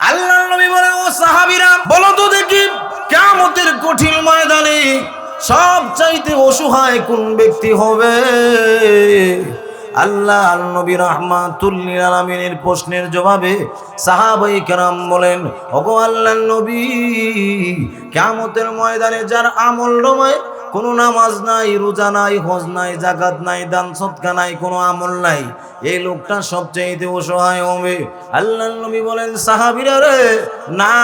আল্লাহ নবী বলেন, ও সাহাবীরা, বলো তো দেখি কিয়ামতের কঠিন ময়দানে সব চাইতে অসহায় কোন ব্যক্তি হবে? আল্লাহ নবী রহমাতুল্লিল আলমিনের প্রশ্নের জবাবে সাহাবাই কেরাম বলেন, ওগো আল্লাহ নবী কেমতের ময়দানে যার আমল নয় কোনো নামাজ নাই, রোজা নাই, হজ নাই জাকাত নাই, দান সৎকা নাই, কোনো আমল নাই। এই লোকটা সবচেয়ে অসহায় হবে। আল্লাহ নবী বলেন, সাহাবিরা রে, না,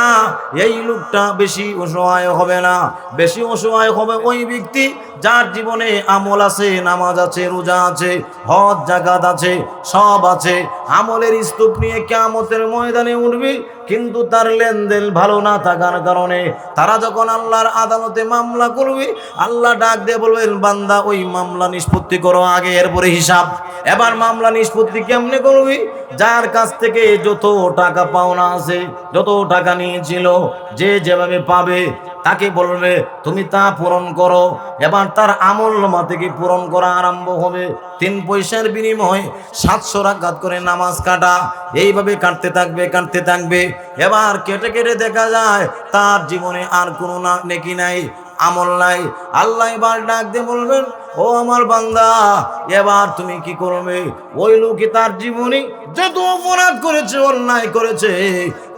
এই লোকটা বেশি অসহায় হবে না। বেশি অসহায় হবে ওই ব্যক্তি যার জীবনে আমল আছে, নামাজ আছে, রোজা আছে, হজ জাকাত আছে, সব আছে। আমলের স্তূপ নিয়ে কেমতের ময়দানে উঠবে কিন্তু তার লেনদেন ভালো না থাকার কারণে তারা যখন আল্লাহর আদালতে মামলা করবে, আল্লাহ ডাক দিয়ে বলবেন, বান্দা, ওই মামলা নিষ্পত্তি করো আগে, এরপরে হিসাব। এবার মামলা নিষ্পত্তি কেমনে করবি? যার কাছ থেকে যত টাকা পাওনা আছে, যত টাকা নিয়েছিল, যে যেভাবে পাবে, তাকে বলবে, তুমি তা পূরণ করো। এবার তার আমল নামা থেকে পূরণ করা আরম্ভ হবে। তিন পয়সার বিনিময়ে সাতশো রাকাত করে নামাজ কাটা। এইভাবে কাটতে থাকবে কাটতে থাকবে। এবার কেটে কেটে দেখা যায়, তার জীবনে আর কোনো নেকি নাই, আমল নাই। আল্লাহ এবার ডাক দিয়ে বলবেন, ও আমার বান্দা, এবার তুমি কি করবে? ওই লোকে তার জীবনে যত অপরাধ করেছে, অন্যায় করেছে,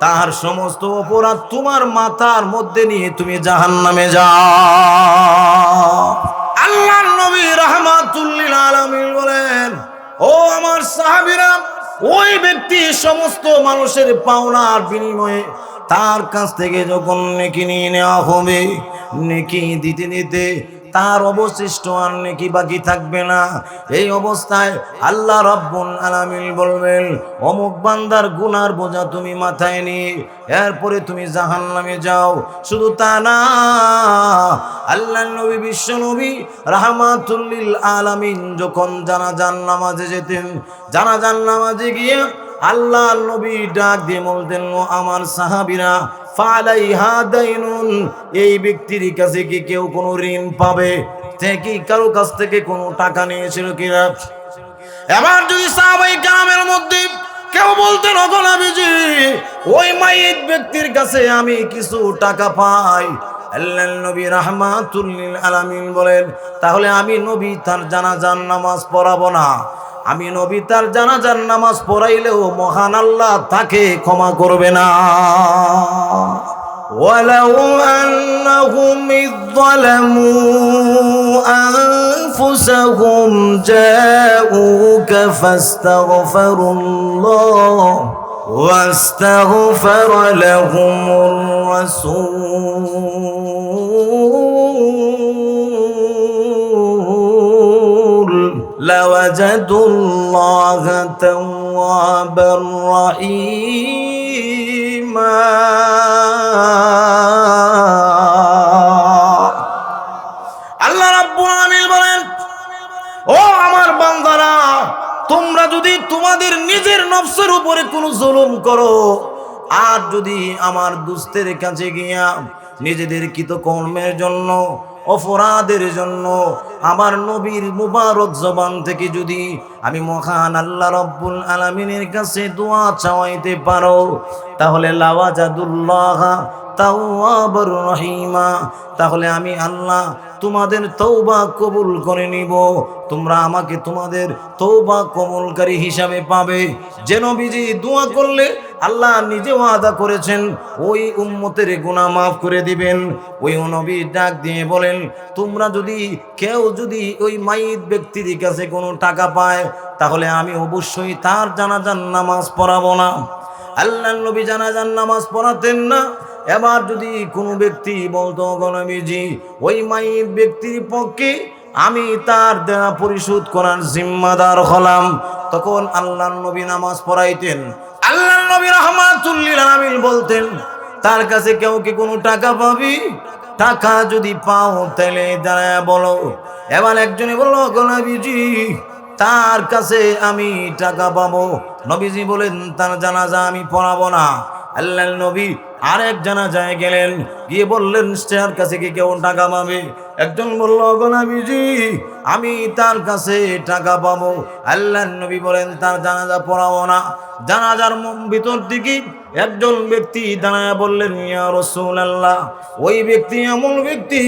তার সমস্ত অপরাধ তোমার মাথার মধ্যে নিয়ে তুমি জাহান নামে যাও। আল্লাহ নবী রহমাতুল্লিল আলমিন বলেন, ও আমার সাহাবিরা ওই ব্যক্তি সমস্ত মানুষের পাওনার বিনিময়ে তার কাছ থেকে যখন নেকি নিয়ে নেওয়া হবে, নেকি দিতে দিতে তার অবশিষ্ট আর নেকি বাকি থাকবে না। এই অবস্থায় আল্লাহ রব্বুল আলামিন বলবেন, অমুক বান্দার গুনার বোঝা তুমি মাথায় নিয়ে, এরপরে তুমি জাহান নামে যাও। শুধু তা না আল্লাহ নবী, বিশ্ব নবী রাহমাতুল্লিল আলামিন যখন জানাজান নামাজে যেতেন জানাজান নামাজে গিয়ে আল্লাহ নবী ডাক দিয়ে বলতেন আমার সাহাবিরা, ফালাইহা দাইনুন, এই ব্যক্তির কাছে কি কেউ কোনো ঋণ পাবে? সে কি কারও কাছ থেকে কোনো টাকা নিয়েছিল কিনা? এবার যদি সাহাবাই গ্রামের মধ্যে কেউ বলতেন অগলাবিজি ওই মাইত ব্যক্তির কাছে আমি কিছু টাকা পাই। আল্লাহ বলেন, তাহলে আমি নবী তার জানাজান নামাজ পড়াবো না। আমি নবী তার জানাজার নামাজ পড়াইলেও মহান আল্লাহ তাকে ক্ষমা করবে না ولو أنهم إذ ظلموا أنفسهم جاءوك فاستغفروا الله واستغفر لهم الرسول لوجدوا الله توابا رحيما আল্লাহ রাব্বুল আলামিন বলেন ও আমার বান্দারা তোমরা যদি তোমাদের নিজের নফসের উপরে কোনো জুলুম করো আর যদি আমার দুস্তের কাছে গিয়া নিজেদের কৃতকর্মের জন্য অপরাধের জন্য আমার নবীর মুবারক জবান থেকে যদি আমি মহান আল্লাহ রব্বুল আলমিনের কাছে দোয়া চাওয়াইতে পারো, তাহলে লাওয়াজাদুল্লাহ তাওয়াবুর রহিমা তাহলে আমি আল্লাহ তোমাদের তৌবা কবুল করে নিব। তোমরা আমাকে তোমাদের তৌবা কবুলকারী হিসাবে পাবে। যে নবীজি দোয়া করলে আল্লাহ নিজে ওয়াদা করেছেন, ওই উম্মতের গুনাহ মাফ করে দিবেন। ওই নবী ডাক দিয়ে বলেন, তোমরা যদি, কেউ যদি ওই মাইত ব্যক্তির কাছে কোনো টাকা পায়, তাহলে আমি অবশ্যই তার জানাজান নামাজ পড়াবো না। আল্লাহ নবী জানাজান নামাজ পড়াতেন না। এবার যদি কোনো ব্যক্তি বলতো গণবীজি ওই মাইত ব্যক্তির পক্ষে আমি তার দেনা পরিশোধ করার জিম্মাদার হলাম। তখন আল্লাহ নবী নামাজ পড়াইতেন। আল্লাহ নবী রহমাতুল্লিল আলামিন বলতেন, তার কাছে কেউ কি কোনো টাকা পাবি? টাকা যদি পাও তাহলে দাঁড়ায় বলো। এবার একজনে বলল গলাবিজি তার কাছে আমি টাকা পাবো। নবীজি বলেন, তার জানাজা আমি পড়াবো না। আল্লাহ নবী আরেক জানাজায় গেলেন। গিয়ে বললেন তার কাছে কি কেউ টাকা পাবে? একজন বলল গনাবিজি আমি তার কাছে টাকা পাবো। আল্লাহ নবী বলেন, তার জানাজা পড়াবো না। জানাজার ভিতর দিকে একজন ব্যক্তি দাঁড়ায় বললেন, ইয়া রসুল আল্লাহ ওই ব্যক্তি এমন ব্যক্তি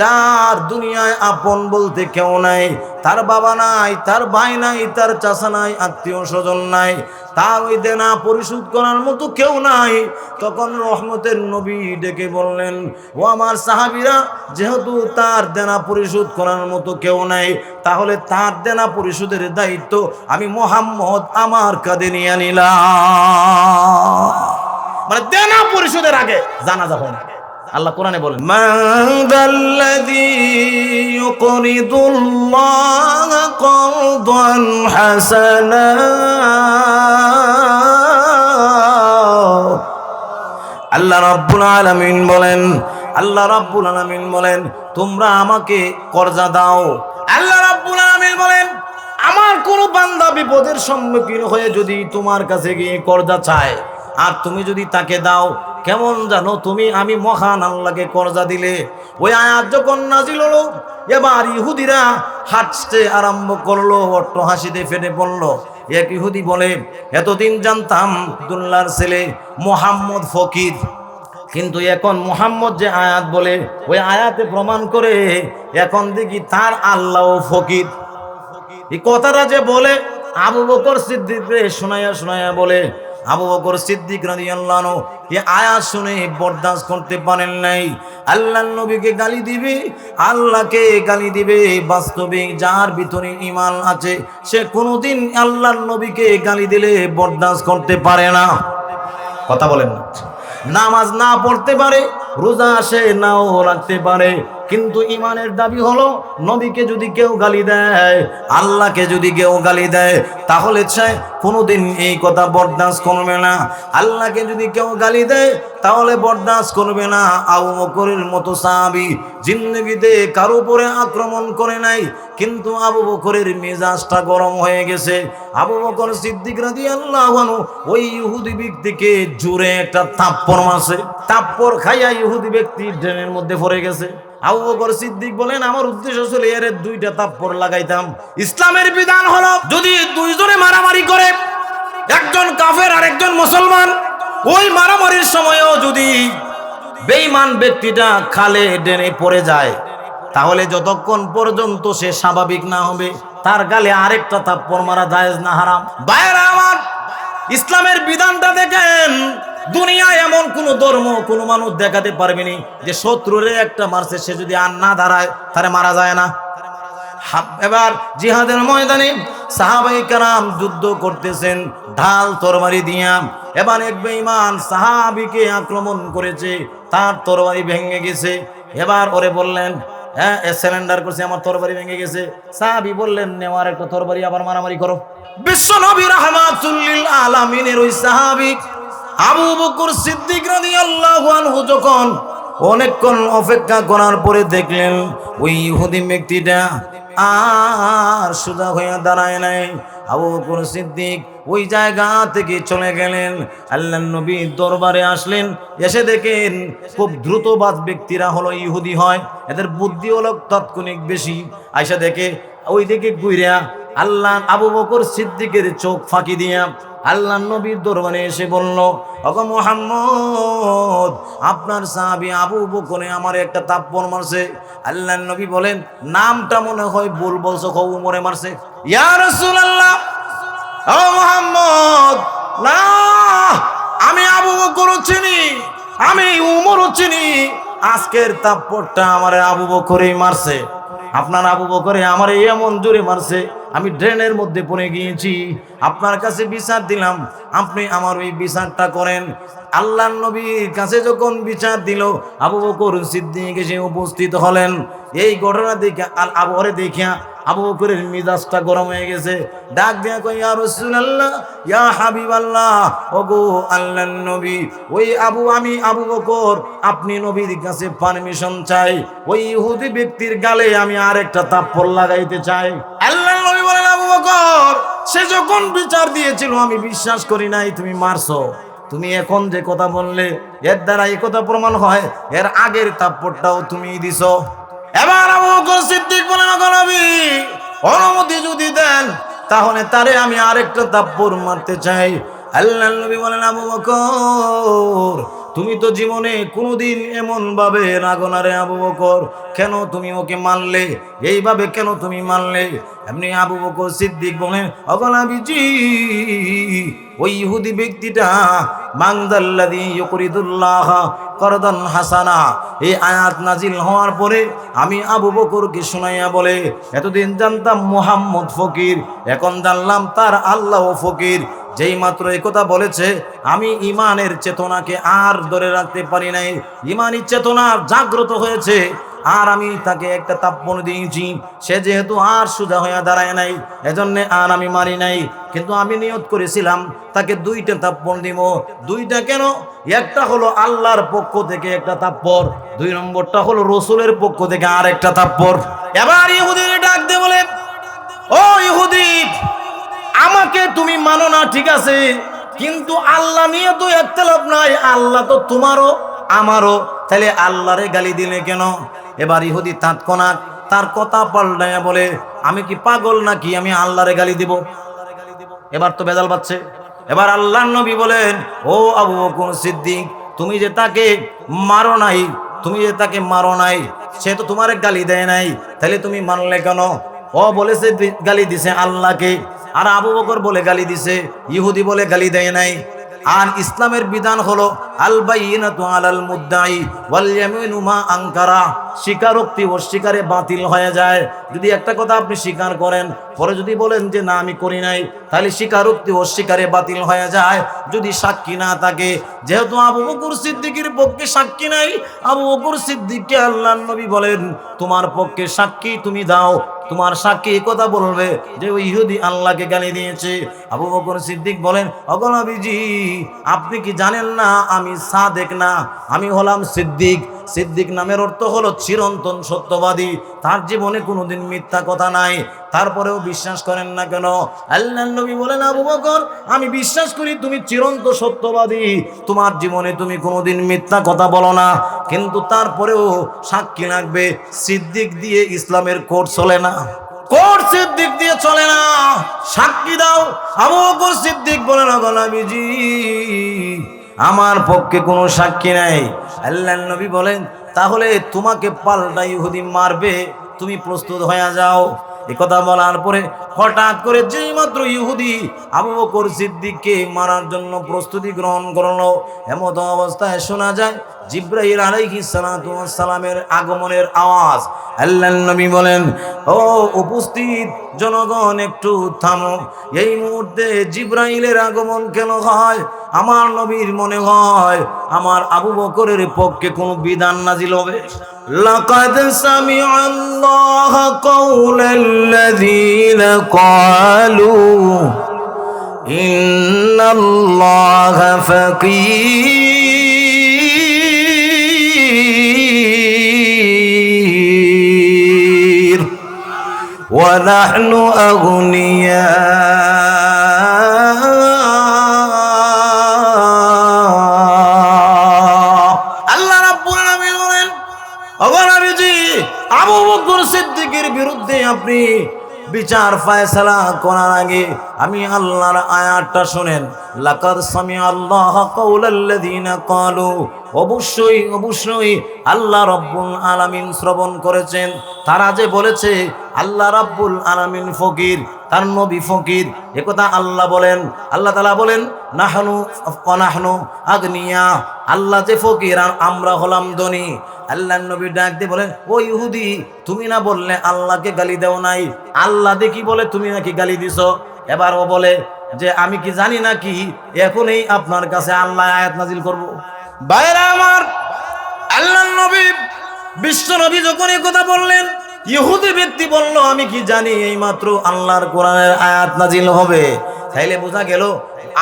যার দুনিয়ায় আপন বলতে কেউ নাই। তার বাবা নাই, তার ভাই নাই, তার চাষা নাই, আত্মীয় স্বজন নাই। তার ওই দেনা পরিশোধ করার মতো কেউ নাই। তখন রহমতের নবী ডেকে বললেন, ও আমার সাহাবিরা, যেহেতু তার দেনা পরিশোধ করার মতো কেউ নাই। তাহলে তার দেনা পরিশোধের দায়িত্ব আমি মোহাম্মদ আমার কাঁধে নিয়ে নিলাম। মানে দেনা পরিশোধের আগে জানা যাবে না। আল্লাহ কোরআনে বলেন যাল্লাযী ইউকরিদুল্লাহ করদান হাসানা আল্লাহ রাব্বুল আলামিন বলেন আল্লাহ রাব্বুল আলামিন বলেন, তোমরা আমাকে কর্জা দাও। আল্লাহ রাব্বুল আলামিন বলেন, আমার কোন বান্দা বিপদের সম্মুখীন হয়ে যদি তোমার কাছে গিয়ে কর্জা চায়, আর তুমি যদি তাকে দাও, কেমন জানো তুমি আমি মহান আল্লাহকে কর্জা দিলে। ওই আয়াত যখন নাজিল হলো, এবার ইহুদিরা হাঁটতে আরম্ভ করল, অট্ট হাসিতে ফেটে পড়ল। এক ইহুদি বলে, এতদিন জানতাম আব্দুল্লাহর ছেলে মোহাম্মদ ফকির। কিন্তু এখন মোহাম্মদ যে আয়াত বলে, ওই আয়াতে প্রমাণ করে এখন দেখি তার আল্লাহ ফকির। এই কথাটা যে বলে, আবু বকর সিদ্দিক রে শোনায়া শোনায়া বলে, আবু বকর সিদ্দিক রাদিয়াল্লাহু এই আয়াত শুনে বরদাস্ত করতে পারেন নাই। আল্লাহ নবীকে গালি দিবে, আল্লাহকে গালি দিবে বাস্তবিক যার ভিতরে ঈমান আছে, সে কোনোদিন আল্লাহর নবীকে গালি দিলে বরদাস্ত করতে পারে না। কথা বলেন না। নামাজ না পড়তে পারে রোজা সে নাও রাখতে পারে। কিন্তু ইমানের দাবি হলো, নবীকে যদি কেউ গালি দেয়, আল্লাহকে যদি কেউ গালি দেয়, তাহলে সে কোনোদিন এই কথা বরদাস্ত করবে না। আল্লাহকে যদি কেউ গালি দেয়, তাহলে বরদাস্ত করবে না। আবু বকরের মতো সাহাবি জিন্দগিতে কারও উপরে আক্রমণ করে নাই, কিন্তু আবু বকরের মেজাজটা গরম হয়ে গেছে। আবু বকর সিদ্দিক রাদি আল্লাহ ওই ইহুদি ব্যক্তিকে জুড়ে একটা তাপ্পর মাসে তাপ্পর খাইয়া ইহুদি ব্যক্তি ড্রেনের মধ্যে পড়ে গেছে। আবু সিদ্দিক বলেন, আমার উদ্দেশ্য ছিল এর দুইটা তাপ্পর লাগাইতাম। ইসলামের বিধান হলো, যদি দুইজনে মারামারি করে, একজন কাফের আর একজন মুসলমান, ওই মারামারির সময়ও যদি বেঈমান ব্যক্তিটা খালে ডেনে পড়ে যায়, তাহলে যতক্ষণ পর্যন্ত সে স্বাভাবিক না হবে, তার গালে আরেকটা থাপ্পড় মারা জায়েজ না হারাম। বাইরা আমার, ইসলামের বিধানটা দেখেন দুনিয়ায় এমন কোন ধর্ম, কোন মানুষ দেখাতে পারবেনি যে শত্রুরে একটা মারছে, সে যদি আর না দাঁড়ায় তারে মারা যায় না। এবার জিহাদের ময়দানে সাহাবাই কারাম যুদ্ধ করতেছেন, ঢাল তরবারি দিয়া। এবার এক বেঈমান সাহাবিকে আক্রমণ করেছে, তার তরবারি ভেঙে গেছে। এবার ওরে বললেন হ্যাঁ সিলিন্ডার করছে, আমার তরবারি ভেঙে গেছে। সাহাবি বললেন, নেওয়ার একটা তরবারি আবার মারামারি করো। বিশ্ব নবী রহমাতুল্লিল আলামিনের ওই সাহাবি আবু বকর সিদ্দিক রাদিয়াল্লাহু আনহু যখন অনেকক্ষণ অপেক্ষা করার পরে দেখলেন, ওই ইহুদি ব্যক্তিটা আর সুদা হইয়া দাঁড়ায় নাই। আবু বকর সিদ্দিক ওই জায়গা থেকে চলে গেলেন। আল্লাহ নবী দরবারে আসলেন, এসে দেখেন খুব দ্রুতবাদ ব্যক্তিরা হলো ইহুদি হয়, এদের বুদ্ধি হলো তাৎক্ষণিক বেশি। আইসা দেখে ওই দিকে গুইরা আল্লাহ আবু বকর সিদ্দিকের চোখ ফাঁকি দিয়া আল্লাহ নবীর দরবারে এসে বলল, ওগো মোহাম্মদ, আপনার সাহাবি আবু বকরে আমার একটা তাপ্পর মারছে। আল্লাহ নবী বলেন, নামটা মনে হয় ভুল বলছো খৌ মরে মারছে। ইয়া রাসূলুল্লাহ, ও মোহাম্মদ, না, আমি আবু বকর চিনি, আমি উমরও চিনি। আজকের তাপ্পরটা আমার আবু বকরেই মারছে। আপনার আবু বকরে আমার এমন জোরে মারছে আমি ড্রেনের মধ্যে পড়ে গিয়েছি। আপনার কাছে বিচার দিলাম, আপনি আমার ওই বিচারটা করেন। আল্লাহ নবীর কাছে যখন বিচার দিল, আবু বকর সিদ্দিক এসে উপস্থিত হলেন। এই ঘটনা দেখে আল আবহরে দেখিয়া আবু বকরের মিজাজটা গরম হয়ে গেছে। ডাক দিয়া কই ইয়া রাসূলুল্লাহ, ইয়া হাবিবাল্লাহ, ওগো আল্লাহর নবী, ওই আবু, আমি আবু বকর, আপনি নবীর কাছে পারমিশন চাই। ওই ইহুদি ব্যক্তির গালে আমি আরেকটা তাপ্পর লাগাইতে চাই। আল্লাহর নবী সে যখন বিচার দিয়েছিল, আমি বিশ্বাস করি নাই, তুমি মারছো। তুমি এখন যে কথা বললে, এর দ্বারা এই কথা প্রমাণ হয়, এর আগের তাপ্পরটাও তুমি দিস এবার আবু সিদ্দিক নবী, অনুমতি যদি দেন, তাহলে তারে আমি আরেকটা তাপ্পর মারতে চাই। আল্লাহ নবী বলেন, আবু বকর, তুমি তো জীবনে কোনোদিন এমন ভাবে রাগনারে আবু বকর, কেন তুমি ওকে মানলে? এইভাবে কেন তুমি মানলে? এমনি আবু বকর সিদ্দিক বলেন অগলাবিজি ওই ইহুদি ব্যক্তিটা মাংদাল্লাদি ইউকরিদুল্লাহ করদন হাসানা, এই আয়াত নাজিল হওয়ার পরে আমি আবু বকরকে শোনাইয়া বলে, এতদিন জানতাম মোহাম্মদ ফকির, এখন জানলাম তার আল্লাহ ফকির যেই মাত্র এই কথা বলেছে, আমি ইমানের চেতনাকে আর ধরে রাখতে পারি নাই। ইমানি চেতনা জাগ্রত হয়েছে, আর আমি তাকে একটা তাপ্পন দিয়েছি। সে যেহেতু আর সুজা হইয়া দাঁড়ায় নাই, এজন্য আর আমি মারি নাই। কিন্তু আমি নিয়ত করেছিলাম, তাকে দুইটা তাপ্পন দিব। দুইটা কেন? একটা হলো আল্লাহর পক্ষ থেকে একটা তাপ্পর, দুই নম্বরটা হলো রসুলের পক্ষ থেকে আর একটা তাপ্পর। এবার ইহুদির ডাক দে বলে, ও ইহুদি আমাকে তুমি মানো না, ঠিক আছে? কিন্তু আল্লাহ নিয়ে তো একতলাপ নাই। আল্লাহ তো তোমারও, আমারও। তাহলে আল্লাহরে গালি দিলে কেন? এবার ইহুদি তাৎক্ষণাৎ তার কথা পাল্টাইয়া বলে, আমি কি পাগল নাকি? আমি আল্লাহরে গালি দিব। এবার তো বেজাল পাচ্ছে এবার আল্লাহ নবী বলেন, ও আবু বকর সিদ্দিক, তুমি যে তাকে মারো নাই, তুমি যে তাকে মারো নাই, সে তো তোমার গালি দেয় নাই। তাহলে তুমি মানলে কেন? ও বলেছে, গালি দিছে আল্লাহকে। আর আবু বকর বলে গালি দিছে ইহুদি বলে গালি দেয় নাই। আর ইসলামের বিধান হলো আল বাইনাতু আলাল মুদ্দাই ওয়াল ইয়ামিনু মা আনকারা। স্বীকারোক্তি অস্বীকারে বাতিল হয়ে যায়। যদি একটা কথা আপনি স্বীকার করেন, পরে যদি বলেন যে না, আমি করি নাই, তাহলে স্বীকারোক্তি অস্বীকারে বাতিল হয়ে যায়। যদি সাক্ষী না থাকে, যেহেতু আবু বকর সিদ্দিকের পক্ষে সাক্ষী নাই, আবু বকর সিদ্দিককে আল্লাহ নবী বলেন, তোমার পক্ষে সাক্ষী তুমি দাও, তোমার সাক্ষী কথা বলবে যে ওই ইহুদি আল্লাহকে গালি দিয়েছে। আবু বকর সিদ্দিক বলেন অগনবীজি আপনি কি জানেন না, আমি সাদেক না, আমি হলাম সিদ্দিক। সিদ্দিক নামের অর্থ হলো চিরন্তন সত্যবাদী। তার জীবনে কোনোদিন মিথ্যা কথা নাই। তারপরেও বিশ্বাস করেন না কেন? আল্লাহ নবী বলেন, আবু বকর, আমি বিশ্বাস করি তুমি চিরন্ত সত্যবাদী। তোমার জীবনে তুমি কোনোদিন মিথ্যা কথা বলো না। কিন্তু তারপরেও সাক্ষী লাগবে, সিদ্দিক দিয়ে ইসলামের কোর্ট চলে না। কোর্ট সিদ্দিক দিয়ে চলে না। সাক্ষী দাও আবু সিদ্দিক বলে, না গোলামিজি আমার পক্ষে কোনো সাক্ষী নাই। আল্লাহ নবী বলেন, তাহলে তোমাকে পাল্টা ইহুদি মারবে, তুমি প্রস্তুত হয়ে যাও। এ কথা বলার পরে হঠাৎ করে যেই মাত্র ইহুদি আবু বকর সিদ্দিককে মারার জন্য প্রস্তুতি গ্রহণ করল, এমত অবস্থায় শোনা যায় জিব্রাহিল ওয়াস সালামের আগমনের আওয়াজ। আল্লাহ নবী বলেন, ও উপস্থিত জনগণ, একটু থামো। এই মুহূর্তে জিব্রাইলের আগমন কেন হয়? আমার নবীর মনে হয়, আমার আবু বকরের পক্ষে কোনো বিধান নাজিল হবে। لقد سمع الله قول الذين قالوا إن الله فقير ونحن أغنياء আপনি বিচার ফায়সালা করার আগে আমি আল্লাহর আয়াতটা শুনেন। লাকাদ সামি আল্লাহ কাউলাল্লাযিনা ক্বালু, অবশ্যই অবশ্যই আল্লাহ রব্বুল আলামিন শ্রবণ করেছেন। তারা যে বলেছে, আল্লাহ রাব্বুল আলামিন ফকির তার নবী ফকির। একথা আল্লাহ বলেন। আল্লাহ তালা বলেন, নাহনু অনাহনু আগনিয়া। আল্লাহ যে ফকির, আর আমরা হলাম ধনী। আল্লাহ নবী ডাক দিয়ে বলেন, ও ইহুদি, তুমি না বললে আল্লাহকে গালি দেও নাই? আল্লাহ দেখি বলে তুমি নাকি গালি দিছো? এবার ও বলে, যে আমি কি জানি না কি এখনই আপনার কাছে আল্লাহ আয়াত নাজিল করব। বাইরে আমার, আল্লাহ নবী, বিশ্ব নবী যখন কথা বললেন ইহুদি ব্যক্তি বলল, আমি কি জানি এই মাত্র আল্লাহর কোরআনের আয়াত নাজিল হবে? তাইলে বোঝা গেল,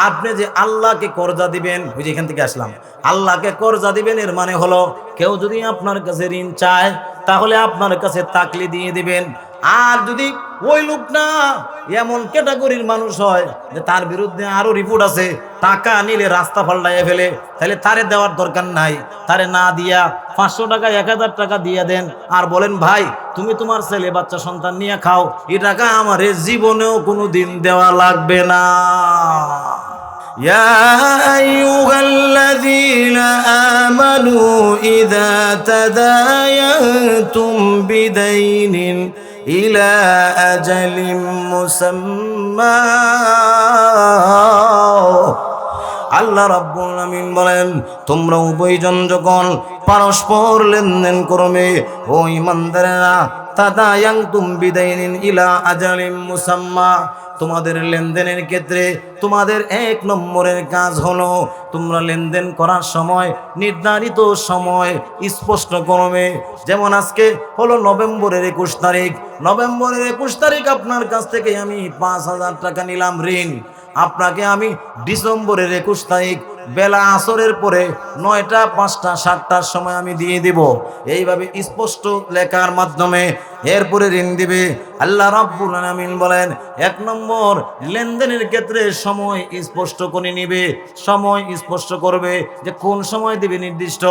আপনি যে আল্লাহকে কর্জা দিবেন, ওই যে এখান থেকে আসলাম, আল্লাহকে কর্জা দিবেন, এর মানে হলো, কেউ যদি আপনার কাছে ঋণ চায়, তাহলে আপনার কাছে তাকলি দিয়ে দিবেন আর যদি ওই লোক না এমন ক্যাটাগরির মানুষ হয় যে তার বিরুদ্ধে আরো রিপোর্ট আছে টাকা নিলে রাস্তা পাল্টাইয়া ফেলে তাহলে তারে দেওয়ার দরকার নাই তারে না দিয়া পাঁচশো টাকা এক হাজার টাকা দিয়ে দেন আর বলেন ভাই তুমি তোমার ছেলে বাচ্চা সন্তান নিয়ে খাও এই টাকা আমার জীবনেও কোনো দিন দেওয়া লাগবে না يا أيها الذين آمنوا إذا تداينتم بدين إلى أجل مسمى আল্লাহ রাব্বুল আমিন বলেন তোমরা উভয়জন যখন পরস্পর লেনদেন করবে ও ইমানদারেরা তাদায়াং তুম বিদাইনিন ইলা আজালিম মুসাম্মা তোমাদের লেনদেনের ক্ষেত্রে তোমাদের এক নম্বরের কাজ হলো, তোমরা লেনদেন করার সময়, নির্ধারিত সময় স্পষ্ট করবে যেমন আজকে হলো নভেম্বরের একুশ তারিখ। নভেম্বরের একুশ তারিখ আপনার কাছ থেকে আমি পাঁচ হাজার টাকা নিলাম ঋণ। আপনাকে আমি ডিসেম্বরের একুশ তারিখ বেলা আসরের পরে নয়টা, পাঁচটা, সাতটার সময় আমি দিয়ে দিব। এইভাবে স্পষ্ট লেখার মাধ্যমে এরপরে ঋণ দিবে। আল্লাহ রাব্বুল আলামিন বলেন, এক নম্বর, লেনদেনের ক্ষেত্রে সময় স্পষ্ট করে নিবে। সময় স্পষ্ট করবে যে কোন সময় দিবে নির্দিষ্ট।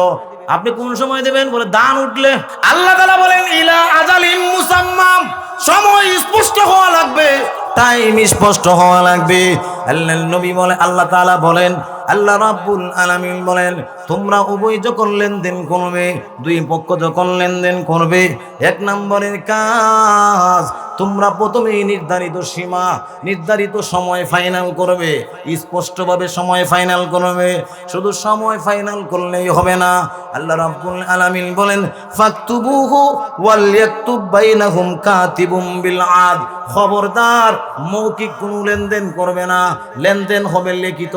আপনি কোন সময় দেবেন? বলে দান উঠলে। আল্লাহ তাআলা বলেন, ইলা আজালিম মুসাম্মাম। সময় স্পষ্ট হওয়া লাগবে। টাইম স্পষ্ট হওয়া লাগবে। আল্লাহ নবী বলে, আল্লাহ তালা বলেন, আল্লাহ রাব্বুল আলামিন বলেন, তোমরা উভয় যখন লেনদেন করবে, দুই পক্ষ যখন লেনদেন করবে, এক নম্বরের কাজ তোমরা প্রথমেই নির্ধারিত সীমা, নির্ধারিত সময় ফাইনাল করবে। স্পষ্টভাবে সময় ফাইনাল করবে। শুধু সময় ফাইনাল করলেই হবে না। আল্লাহ রাব্বুল আলামিন বলেন, ফাকতুবুহু ওয়াল ইয়াকতুব বাইনাহুম কাতিবুম বিল আদ। খবরদার মৌখিক কোনো লেনদেন করবে না। লেনদেন হবে লিখিত।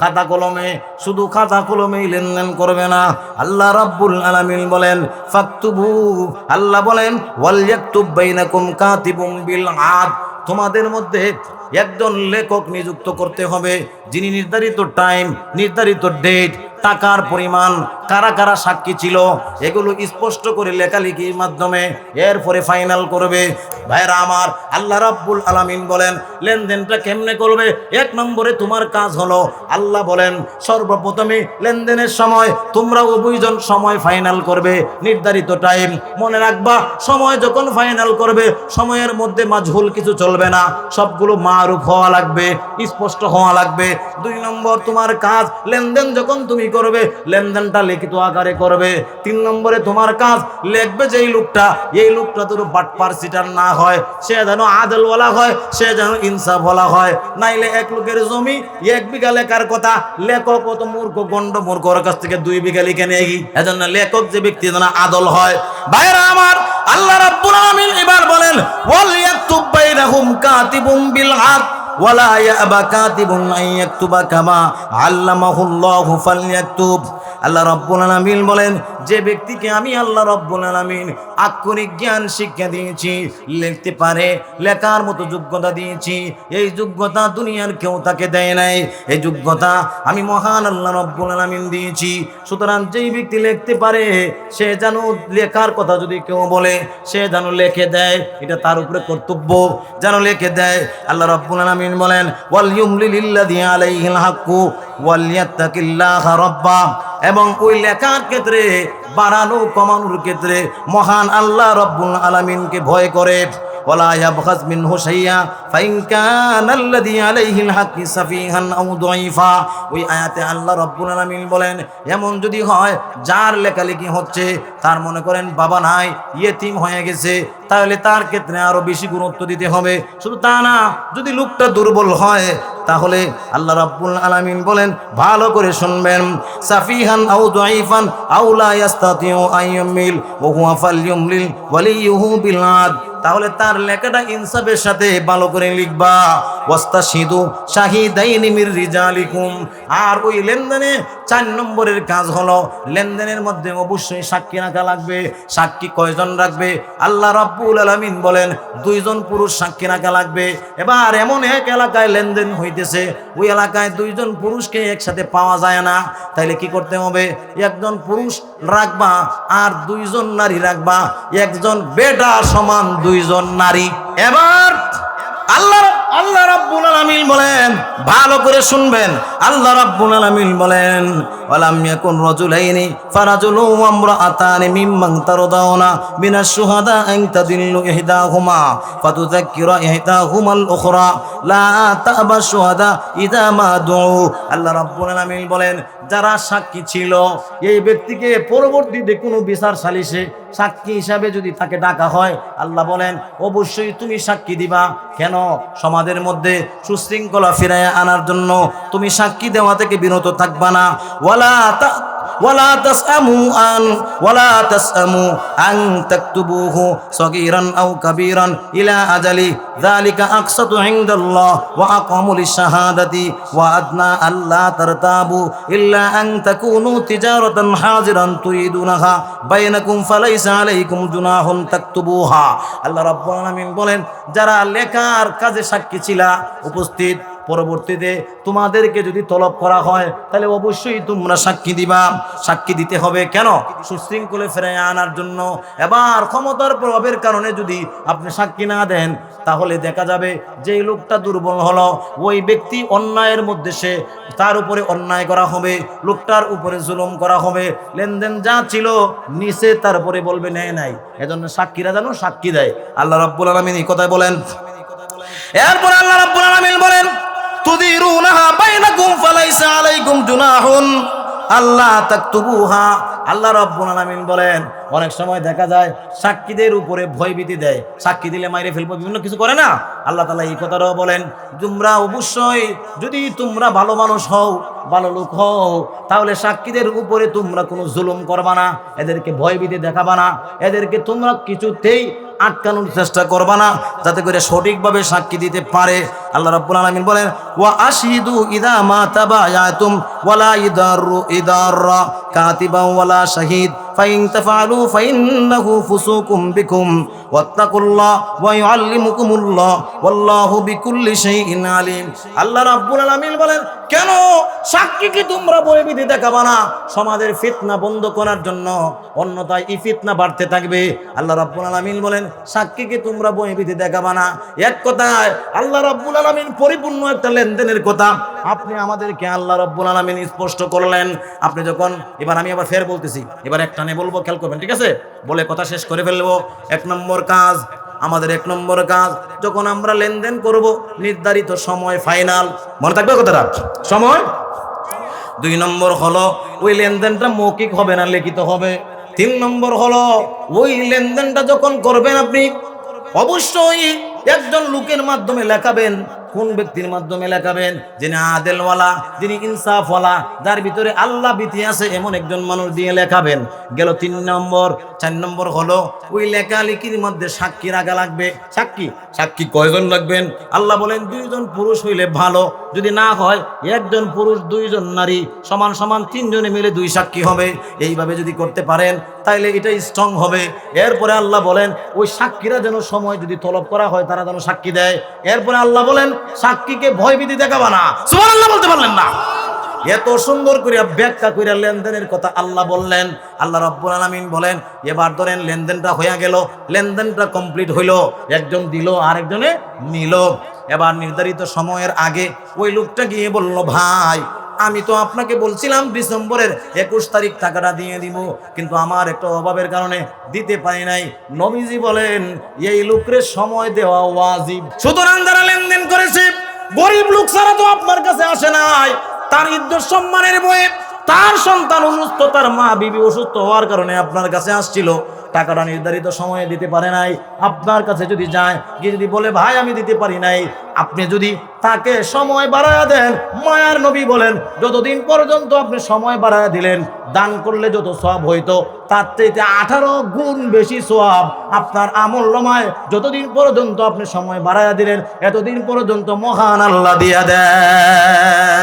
খাতা কলমে, শুধু খাতা কলমেই লেনদেন করবে না। আল্লাহ রাব্বুল আলামিন বলেন ফাকতুবু আল্লাহ বলেন, ওয়াল ইয়াকতুব বাইনাকুম বিল আদ। তোমাদের মধ্যে একজন লেখক নিযুক্ত করতে হবে যিনি নির্ধারিত টাইম নির্ধারিত ডেট টাকার পরিমাণ, কারা কারা সাক্ষী ছিল, এগুলো স্পষ্ট করে লেখালেখির মাধ্যমে এরপরে ফাইনাল করবে। ভাইরা আমার, আল্লাহ রাব্বুল আলামিন বলেন, লেনদেনটা কেমনে করবে? এক নম্বরে তোমার কাজ হলো, আল্লাহ বলেন, সর্বপ্রথমে লেনদেনের সময় তোমরা উভয়জন সময় ফাইনাল করবে, নির্ধারিত টাইম মনে রাখবা, সময় যখন ফাইনাল করবে, সময়ের মধ্যে মাঝহুল কিছু চলবে না, সবগুলো মারুফ হওয়া লাগবে, স্পষ্ট হওয়া লাগবে। দুই নম্বর, তোমার কাজ, লেনদেন যখন তুমি করবে, লেনদেনটা লিখিত আকারে করবে। তিন নম্বরে তোমার কাজ, লিখবে যেই লোকটা, এই লোকটা তোর বাটপার সিটার না হয়, সে যেন আদল বলা হয়, সে যেন ইনসাফ বলা হয়। নাইলে এক লোকের জমি, এক বিঘা লেখার কথা, লেখক অত মূর্খ গন্ড মূর্খ ওর কাছ থেকে দুই বিঘা লিখে নিয়ে এজন্য লেখক যে ব্যক্তি যেন আদল হয়। ভাইরা আমার, আল্লাহ রাব্বুল আলামিন এবার বলেন, ওয়াল ইয়াকতুব বাইনাহুম কাতিবুম বিল আদ ওয়ালা ইয়াবা কাতিবুন আন ইয়াকতুবা কামা আল্লামাহুল্লাহু ফালইয়াকতুব। আল্লাহ রব্বুল আলামিন বলেন, যে ব্যক্তিকে আমি আল্লাহ রব্বুল আলামিন আক্ষরিক জ্ঞান শিক্ষা দিয়েছি, লিখতে পারে, লেখার মতো যোগ্যতা দিয়েছি, এই যোগ্যতা দুনিয়ার কেউ তাকে দেয় নাই। এই যোগ্যতা আমি মহান আল্লাহ রব্বুল আলামিন দিয়েছি। সুতরাং যেই ব্যক্তি লিখতে পারে, সে যেন লেখার কথা যদি কেউ বলে, সে যেন লেখে দেয়, এটা তার উপরে কর্তব্য। যেন লেখে দেয়, আল্লাহ রব্বুল আলামিন বলেন ওয়াল ইউমলিলিল্লাযী আলাইহিল হাক্কু ওয়াল ইয়াত্তাকিল্লাহ রাব্বা এবং ওই লেখার ক্ষেত্রে বাড়ানো কমানোর ক্ষেত্রে মহান আল্লাহ রব্বুল আলামিনকে ভয় করে ولا يبخس منه شيئا فإن كان الذي عليه الحق سفيها أو ضعيفا ওই আয়াতে আল্লাহ রব্বুল আলামিন বলেন এমন যদি হয় যার লেখালেখি হচ্ছে তার মনে করেন বাবা নাই ইয়েতিম হয়ে গেছে তাহলে তার ক্ষেত্রে আরো বেশি গুরুত্ব দিতে হবে শুধু তা না যদি লোকটা দুর্বল হয় তাহলে আল্লাহ রাব্বুল আলামিন বলেন, ভালো করে শুনবেন। সাফিহান আও দাইফান আও লা ইয়াস্তাতিউ আইয়ামিল ওয়া হুয়া ফালইউমলিল ওয়ালিয়ুহু বিল আদ। তাহলে তার লেখাটা ইনসাফের সাথে ভালো করে লিখবা। ওয়াস্তাশিদু শাহিদাইনি মির রিজালিকুম। আর ওই লেনদেনে চার নম্বরের কাজ হলো, লেনদেনের মধ্যে অবশ্যই সাক্ষী রাখা লাগবে। সাক্ষী কয়জন রাখবে? আল্লাহ রাব্বুল আলামিন বলেন, দুইজন পুরুষ সাক্ষী রাখা লাগবে। এবার এমন এক এলাকায় লেনদেন হইতেছে, ওই এলাকায় দুইজন পুরুষকে একসাথে পাওয়া যায় না। তাইলে কি করতে হবে? একজন পুরুষ রাখবা আর দুইজন নারী রাখবা। একজন বেটা সমান দুইজন নারী। এবার আল্লাহ আল্লাহ রাব্বুল আলামিন বলেন, ভালো করে শুনবেন। আল্লাহ রাব্বুল আলামিন বলেন, ওয়ালাম ইয়াকুন রাজুলাইনি ফারাজুলু ওয়া ইমরাআতানি মিম্মান তারদাউনা মিনাশ শুহাদা আন তাদিল্লু ইহদাহুমা ফাতুযাক্কিরা ইহদাহুমাল উখরা। লা তাবা শুহাদা ইদা মা দুউ। আল্লাহ রাব্বুল আলামিন বলেন, যারা সাক্ষী ছিল, এই ব্যক্তিকে পরবর্তীতে কোনো বিচার সালিশে সাক্ষী হিসাবে যদি তাকে ডাকা হয়, আল্লাহ বলেন, অবশ্যই তুমি সাক্ষী দিবা। কেন? সমাজের মধ্যে সুশৃঙ্খলা ফিরাইয়া আনার জন্য তুমি সাক্ষী দেওয়া থেকে বিরত থাকবা না। ওয়ালা ওয়ালা তাসআমু আন, ওয়ালা তাসআমু আন তাকতুবুহু সগীরান আও কাবীরান ইলা আজালি যালিকা আকসাতু ইনদাল্লাহ ওয়া আকওয়ামু লিশ-শাহাদাতি ওয়া আদনা আল্লা তারতাবু ইল্লা আন তাকুনু তিজারাতান হাজিরান তুরিদুনাহা বাইনাকুম ফালাইসা আলাইকুম জুনাহুন তাকতুবুহা। আল্লাহ রাব্বুল আলামিন বলেন, যারা লেখার কাজে সাক্ষী ছিলা, উপস্থিত পরবর্তীতে তোমাদেরকে যদি তলব করা হয়, তাহলে অবশ্যই তোমরা সাক্ষী দিবা। সাক্ষী দিতে হবে কেন? সুশৃঙ্খলে ফিরে আনার জন্য। এবার ক্ষমতার প্রভাবের কারণে যদি আপনি সাক্ষী না দেন, তাহলে দেখা যাবে যে লোকটা দুর্বল হলো, ওই ব্যক্তি অন্যায়ের মধ্যে সে তার উপরে অন্যায় করা হবে, লোকটার উপরে জুলুম করা হবে, লেনদেন যা ছিল নিচে তারপরে বলবে নেয় নাই। এজন্য সাক্ষীরা যেন সাক্ষী দেয়। আল্লাহ রাব্বুল আলামিন এই কথাই বলেন। এরপর আল্লাহ রাব্বুল আলামিন বলেন তুদিরুনাহা বাইনাকুম ফালাইসা আলাইকুম জুনাহুন। আল্লাহ তাকতুবুহা, আল্লাহ রাব্বুল আলামিন বলেন, অনেক সময় দেখা যায় সাক্ষীদের উপরে ভয়ভীতি দেয়। সাক্ষী দিলে মাইরে ফেলব, বিভিন্ন কিছু করে না? আল্লাহ তাআলা এই কথাটাও বলেন, তোমরা অবশ্যই যদি তোমরা ভালো মানুষ হও, ভালো লোক হও, তাহলে সাক্ষীদের উপরে তোমরা কোনো জুলুম করবা না। এদেরকে ভয়ভীতি দেখাবা না। এদেরকে তোমরা কিছুতেই আটকানোর চেষ্টা করবা না, যাতে করে সঠিকভাবে সাক্ষী দিতে পারে। আল্লাহ রাব্বুল আলামিন বলেন, ওয়া আশহিদু ইদা মা তাবায়াতুম ওয়ালা ইদারু ইদাররা কাতিবা ওয়ালা শাহিদ। ফাইন তাফআলু ফাইন্নাহু ফুসুকুম বিকুম। ওয়াত্তাকুল্লাহ ওয়া ইউআল্লিমুকুমুল্লাহ। ওয়াল্লাহু বিকুল্লি শাইইন আলিম। আল্লাহ রাব্বুল আলামিন বলেন, কেন সাক্ষীকে তোমরা বইবিধি দেখাবা না? সমাজের ফিতনা বন্ধ করার জন্য অন্যথায় এই ফিতনা বাড়তে থাকবে। আল্লাহ রাব্বুল আলামিন বলেন সাক্ষীকে তোমরা বইবিধি দেখাবা না? এক কথায়, আল্লাহ রাব্বুল আলামিন পরিপূর্ণ একটা লেনদেনের কথা। আপনি আমাদেরকে আল্লাহ রাব্বুল আলামিন স্পষ্ট করলেন। আপনি যখন, এবার আমি আবার ফের বলতেছি, এবার একটা নে বলব, খেয়াল করবেন, ঠিক আছে? বলে কথা শেষ করে ফেলব। এক নম্বর কাজ, আমাদের এক নম্বর কাজ, যখন আমরা লেনদেন করব, নির্ধারিত সময় ফাইনাল মনে থাকবে কথাটা? সময়? দুই নম্বর হলো, ওই লেনদেনটা মৌখিক হবে না লিখিত হবে? তিন নম্বর হলো, ওই লেনদেনটা যখন করবেন আপনি, অবশ্যই একজন লোকের মাধ্যমে লেখাবেন। কোন ব্যক্তির মাধ্যমে লেখাবেন? যিনি আদেলওয়ালা, যিনি ইনসাফওয়ালা, যার ভিতরে আল্লাহ বিধি আছে, এমন একজন মানুষ দিয়ে লেখাবেন। গেল তিন নম্বর। চার নম্বর হলো, ওই লেখালেখির মধ্যে সাক্ষী রাখা লাগবে। সাক্ষী? সাক্ষী কয়জন লাগবেন আল্লাহ বলেন, দুইজন পুরুষ হইলে ভালো। যদি না হয়, একজন পুরুষ, দুইজন নারী, সমান সমান তিনজনে মিলে দুই সাক্ষী হবে। এইভাবে যদি করতে পারেন, তাইলে এটা স্ট্রং হবে। এরপরে আল্লাহ বলেন, ওই সাক্ষীরা যেন সময় যদি তলব করা হয়, তারা যেন সাক্ষী দেয়। এরপরে আল্লাহ বলেন সাক্ষীকে ভয়ভীতি দেখাবা না। সুবহানাল্লাহ বলতে পারলেন না। এত সুন্দর করিয়া ব্যাখ্যা করিয়া লেনদেনের কথা আল্লাহ বললেন। আল্লাহ রব্বুল আলামিন বলেন, এবার ধরেন লেনদেনটা হইয়া গেল, লেনদেনটা কমপ্লিট হইল, একজন দিল আরেকজনে নিল। এবার নির্ধারিত সময়ের আগে ওই লোকটা গিয়ে বলল, ভাই আমি তো আপনাকে বলছিলাম ডিসেম্বরের একুশ তারিখ টাকাটা দিয়ে দিব, কিন্তু আমার একটা অভাবের কারণে দিতে পারি নাই। নবীজি বলেন, এই লোকের সময় দেওয়া ওয়াজিব। সুতরাং যারা লেনদেন করেছে, গরিব লোক ছাড়া তো আপনার কাছে আসে নাই। তার ইদ্য সম্মানের বয়ে তার সন্তান অসুস্থ, তার মা বিবি অসুস্থ হওয়ার কারণে আপনার কাছে আসছিল। টাকাটা নির্ধারিত সময়ে দিতে পারে নাই। আপনার কাছে যদি যায়, গিয়ে যদি বলে, ভাই, আমি দিতে পারি নাই। আপনি যদি তাকে সময় বাড়ায়া দেন, মায়ার নবী বলেন, যতদিন পর্যন্ত আপনি সময় বাড়ায়া দিলেন, দান করলে যত সব হইতো, তার থেকে আঠারো গুণ বেশি সোয়াব আপনার আমল লমায় যতদিন পর্যন্ত আপনি সময় বাড়ায়া দিলেন, এতদিন পর্যন্ত মহান আল্লাহ দিয়া দেয়